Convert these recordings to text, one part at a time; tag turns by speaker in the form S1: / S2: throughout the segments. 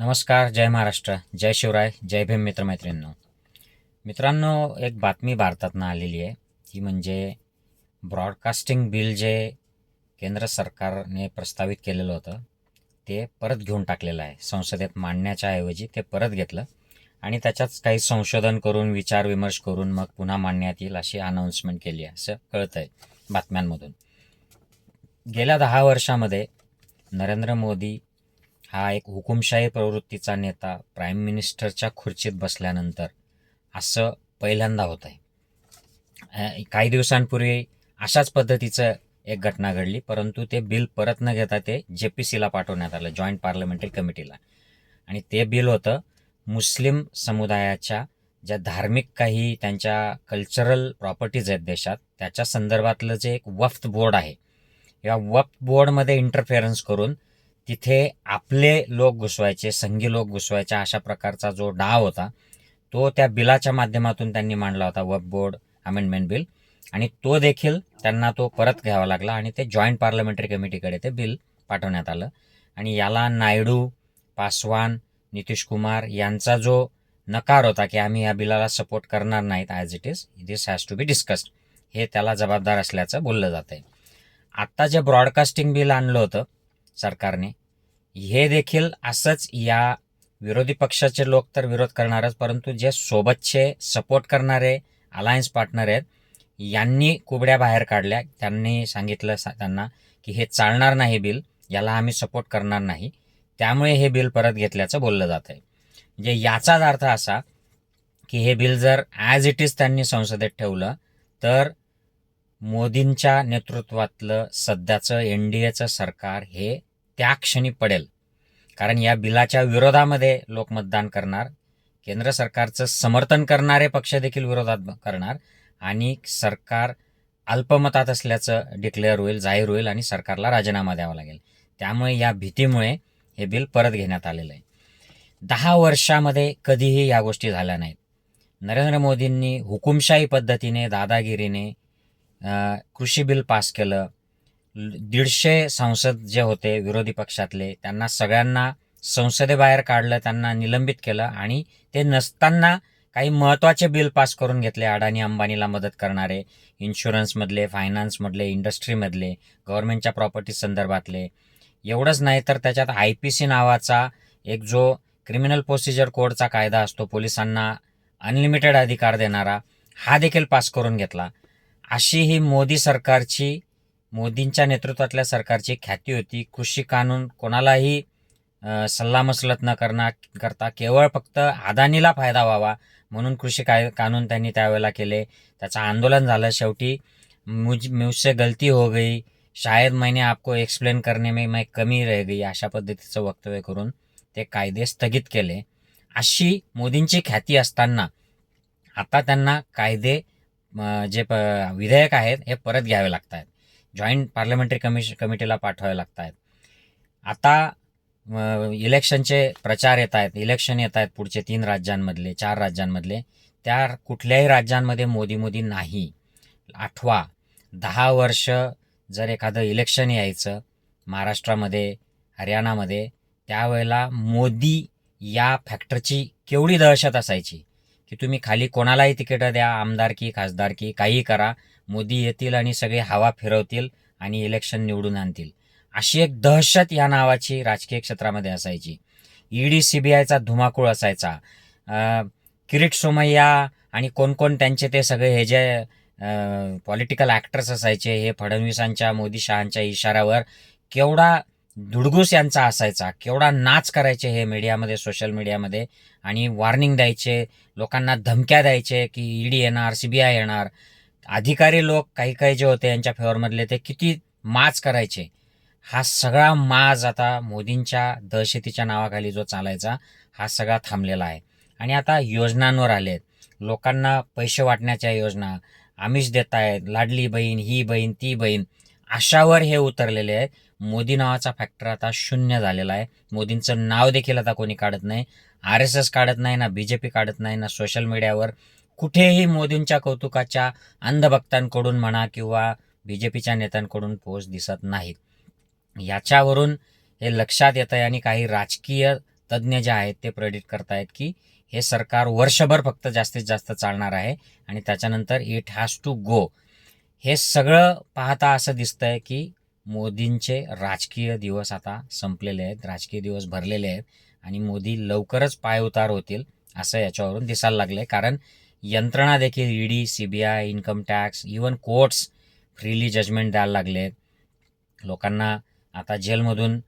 S1: नमस्कार जय महाराष्ट्र जय शिवराय जय भीम मित्रमैत्रिणींनो. मित्रांनो एक बातमी भारतातनं आलेली आहे. ती म्हणजे ब्रॉडकास्टिंग बिल जे केंद्र सरकारने प्रस्तावित केलेलं होतं ते परत घेऊन टाकलेलं आहे. संसदेत मांडण्याच्या ऐवजी ते परत घेतलं. आणि त्याच्यात काही संशोधन करून विचारविमर्श करून मग पुन्हा मांडण्यात येईल अशी अनाऊन्समेंट केली आहे असं कळतंय बातम्यांमधून. गेल्या दहा वर्षामध्ये नरेंद्र मोदी हा एक हुकुमशाही प्रवृत्तीचा नेता प्राईम मिनिस्टरच्या खुर्चीत बसल्यानंतर असं पहिल्यांदा होत आहे काही दिवसांपूर्वी अशाच पद्धतीचं एक घटना घडली परंतु ते बिल परत न घेता ते जे पी सीला पाठवण्यात आलं जॉईंट पार्लमेंटरी कमिटीला. आणि ते बिल होतं मुस्लिम समुदायाच्या ज्या धार्मिक काही त्यांच्या कल्चरल प्रॉपर्टीज आहेत देशात त्याच्या संदर्भातलं जे एक वफ्त बोर्ड आहे या वफ्त बोर्डमध्ये इंटरफेरन्स करून तिथे आपले लोक घुसवायचे संघी लोक घुसवायचे अशा प्रकारचा जो डाव होता तो त्या बिलाच्या माध्यमातून त्यांनी मांडला होता वफ बोर्ड अमेंडमेंट बिल आणि तो देखील त्यांना तो परत घ्यावा लागला आणि ते जॉईंट पार्लमेंटरी कमिटीकडे ते बिल पाठवण्यात आलं. आणि याला नायडू पासवान नितीश कुमार यांचा जो नकार होता की आम्ही या बिलाला सपोर्ट करणार नाहीत as it is this has to be discussed हे त्याला जबाबदार असल्याचं बोललं जात आहे आत्ता जे ब्रॉडकास्टिंग बिल आणलं होतं सरकारने हे देखील असंच या विरोधी पक्षाचे लोक तर विरोध करणारच परंतु जे सोबतचे सपोर्ट करणारे अलायन्स पार्टनर आहेत यांनी कुबड्या बाहेर काढल्या. त्यांनी सांगितलं सा- त्यांना की हे चालणार नाही बिल याला आम्ही सपोर्ट करणार नाही. त्यामुळे हे बिल परत घेतल्याचं बोललं जात आहे. म्हणजे याचाच अर्थ असा की हे बिल जर ॲज इट इज त्यांनी संसदेत ठेवलं तर मोदींच्या नेतृत्वातलं सध्याचं एन डी एचं सरकार हे त्या क्षणी पडेल. कारण या बिलाच्या विरोधामध्ये लोक मतदान करणार केंद्र सरकारचं समर्थन करणारे पक्ष देखील विरोधात करणार आणि सरकार अल्पमतात असल्याचं डिक्लेअर होईल जाहीर होईल आणि सरकारला राजीनामा द्यावा लागेल. त्यामुळे या भीतीमुळे हे बिल परत घेण्यात आलेलं आहे. दहा वर्षामध्ये कधीही या गोष्टी झाल्या नाहीत. नरेंद्र मोदींनी हुकुमशाही पद्धतीने दादागिरीने कृषी बिल पास केलं दीडशे संसद जे होते विरोधी पक्षातले त्यांना सगळ्यांना संसदेबाहेर काढलं त्यांना निलंबित केलं आणि ते नसताना काही महत्त्वाचे बिल पास करून घेतले अडाणी अंबानीला मदत करणारे इन्शुरन्समधले फायनान्समधले इंडस्ट्रीमधले गव्हर्नमेंटच्या प्रॉपर्टी संदर्भातले. एवढंच नाही तर त्याच्यात आय पी सी नावाचा एक जो क्रिमिनल प्रोसिजर कोडचा कायदा असतो पोलिसांना अनलिमिटेड अधिकार देणारा हा देखील पास करून घेतला. अशी ही मोदी सरकारची मोदींच्या नेतृत्वातल्या सरकारची ख्याती होती. कृषी कानून कोणालाही सल्लामसलत न करणार करता केवळ फक्त अदानीला फायदा व्हावा म्हणून कृषी काय कानून त्यांनी त्यावेळेला केले. त्याचं आंदोलन झालं. शेवटी मुझ मुझसे गलती हो गई. शायद मैंने आपको एक्सप्लेन करने में मैं कमी रह गई अशा पद्धतीचं वक्तव्य करून ते कायदे स्थगित केले. अशी मोदींची ख्याती असताना आता त्यांना कायदे जे प विधेयक आहेत हे परत घ्यावे लागत आहेत जॉईंट पार्लमेंटरी कमिश कमिटीला पाठवावे लागत आहेत आता इलेक्शनचे प्रचार येत आहेत इलेक्शन येत आहेत पुढचे तीन राज्यांमधले चार राज्यांमधले. त्या कुठल्याही राज्यांमध्ये मोदी मोदी नाही. आठवा दहा वर्ष जर एखादं इलेक्शन यायचं महाराष्ट्रामध्ये हरियाणामध्ये त्यावेळेला मोदी या फॅक्टरची केवढी दहशत असायची? की तुम्ही खाली कोणालाही तिकीटं द्या आमदारकी खासदारकी काहीही करा मोदी येतील आणि सगळे हवा फिरवतील आणि इलेक्शन निवडून आणतील. अशी एक दहशत या नावाची राजकीय क्षेत्रामध्ये असायची. ईडी सीबीआयचा धुमाकूळ असायचा. किरीट सोमय्या आणि कोण कोण त्यांचे ते सगळे हे जे पॉलिटिकल ॲक्टर्स असायचे हे फडणवीसांच्या मोदी शहांच्या इशाऱ्यावर केवढा धुडगूस यांचा असायचा केवढा नाच करायचे हे मीडियामध्ये सोशल मीडियामध्ये आणि वॉर्निंग द्यायचे लोकांना धमक्या द्यायचे की ईडी येणार सी बी आय येणार. अधिकारी लोक काही काही जे होते यांच्या फेवरमधले ते किती माज करायचे. हा सगळा माज आता मोदींच्या दहशतीच्या नावाखाली जो चालायचा हा सगळा थांबलेला आहे. आणि आता योजनांवर आले आहेत लोकांना पैसे वाटण्याच्या योजना आमिष देत आहेत लाडली बहीण ही बहीण ती बहीण अशावर हे उतरलेले आहेत. मोदी नावाचा फॅक्टर आता शून्य झालेला आहे. मोदींचं नाव देखील आता कोणी काढत नाही. आर एस एस काढत नाही ना बी जे पी काढत नाही ना सोशल मीडियावर कुठेही मोदींच्या कौतुकाच्या अंधभक्तांकडून म्हणा किंवा बी जे पीच्या नेत्यांकडून पोस्ट दिसत नाहीत. याच्यावरून हे लक्षात येत आहे आणि काही राजकीय तज्ज्ञ जे आहेत ते प्रेडिट करतायत की हे सरकार वर्षभर फक्त जास्तीत जास्त चालणार आहे आणि त्याच्यानंतर इट हॅज टू गो हे सगळं पाहता असं दिसतंय की मोदींचे राजकीय दिवस आता संपलेले आहेत राजकीय दिवस भरलेले आहेत आणि मोदी लवकरच पायउतार होतील असं याच्यावरून दिसायला लागलं आहे कारण यंत्रणा देखील ED I income tax even courts freely judgment द्यायला लागले लोकांना आता जेलमधून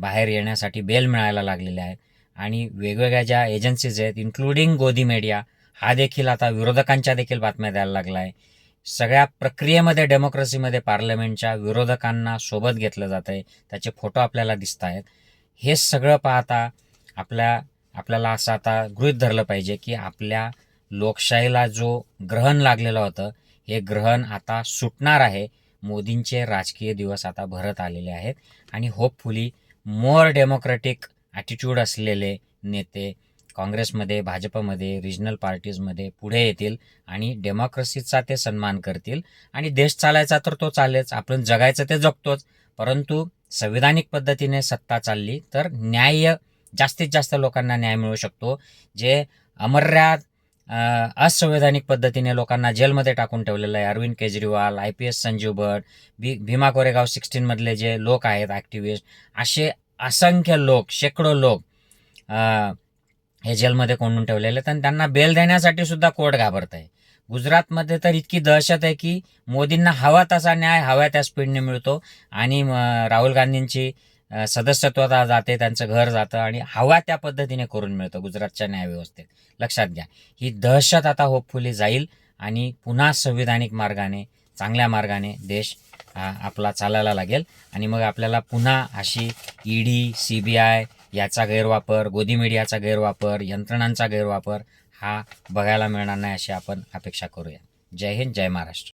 S1: बाहेर येण्यासाठी बेल मिळायला लागलेले आहेत. आणि वेगवेगळ्या ज्या एजन्सीज आहेत इन्क्लुडिंग गोदी मीडिया हा देखील आता विरोधकांच्या देखील बातम्या द्यायला लागला आहे. सगळ्या प्रक्रियेमध्ये डेमोक्रेसीमध्ये पार्लमेंटच्या विरोधकांना सोबत घेतलं जात आहे. त्याचे फोटो आपल्याला दिसत आहेत. हे सगळं पाहता आपल्या आपल्याला असं आता गृहीत धरलं पाहिजे की आपल्या लोकशाहीला जो ग्रहण लागलेलं होतं हे ग्रहण आता सुटणार आहे. मोदींचे राजकीय दिवस आता भरत आलेले आहेत. आणि होपफुली मोर डेमोक्रेटिक ॲटिट्यूड असलेले नेते काँग्रेसमध्ये भाजपमध्ये रिजनल पार्टीजमध्ये पुढे येतील आणि डेमोक्रेसीचा ते सन्मान करतील. आणि देश चालायचा तर तो चालेल आपण जगायचं ते जगतोच. परंतु संविधानिक पद्धतीने सत्ता चालली तर न्याय जास्तीत जास्त लोकांना न्याय मिळू शकतो. जे अमर्याद असंवैधानिक पद्धतीने लोकांना जेलमध्ये टाकून ठेवलेलं आहे. Arvind Kejriwal I P S Sanjiv Bhatt भी भीमा कोरेगाव सिक्स्टीनमधले जे लोक आहेत ॲक्टिव्हिस्ट असे असंख्य लोक शेकडो लोक हे जेलमध्ये कोंडून ठेवलेले आहेत. आणि त्यांना बेल देण्यासाठी सुद्धा कोर्ट घाबरत आहे. गुजरातमध्ये तर इतकी दहशत आहे की मोदींना हवा तसा न्याय हव्या त्या स्पीडने मिळतो. आणि राहुल गांधींची सदस्यत्वता जाते त्यांचं घर जातं आणि हवा त्या पद्धतीने करून मिळतं गुजरातच्या न्यायव्यवस्थेत लक्षात घ्या. ही दहशत आता होपफुली जाईल आणि पुन्हा संविधानिक मार्गाने चांगल्या मार्गाने देश आपला चालायला लागेल आणि मग आपल्याला पुन्हा अशी ईडी सी बी आय याचा गैरवापर गोदी मीडियाचा गैरवापर यंत्रणांचा गैरवापर हा बघायला मिळणार नाही अशी आपण अपेक्षा करूया. जय हिंद जय महाराष्ट्र.